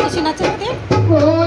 చేసి నచ్చితే Oh,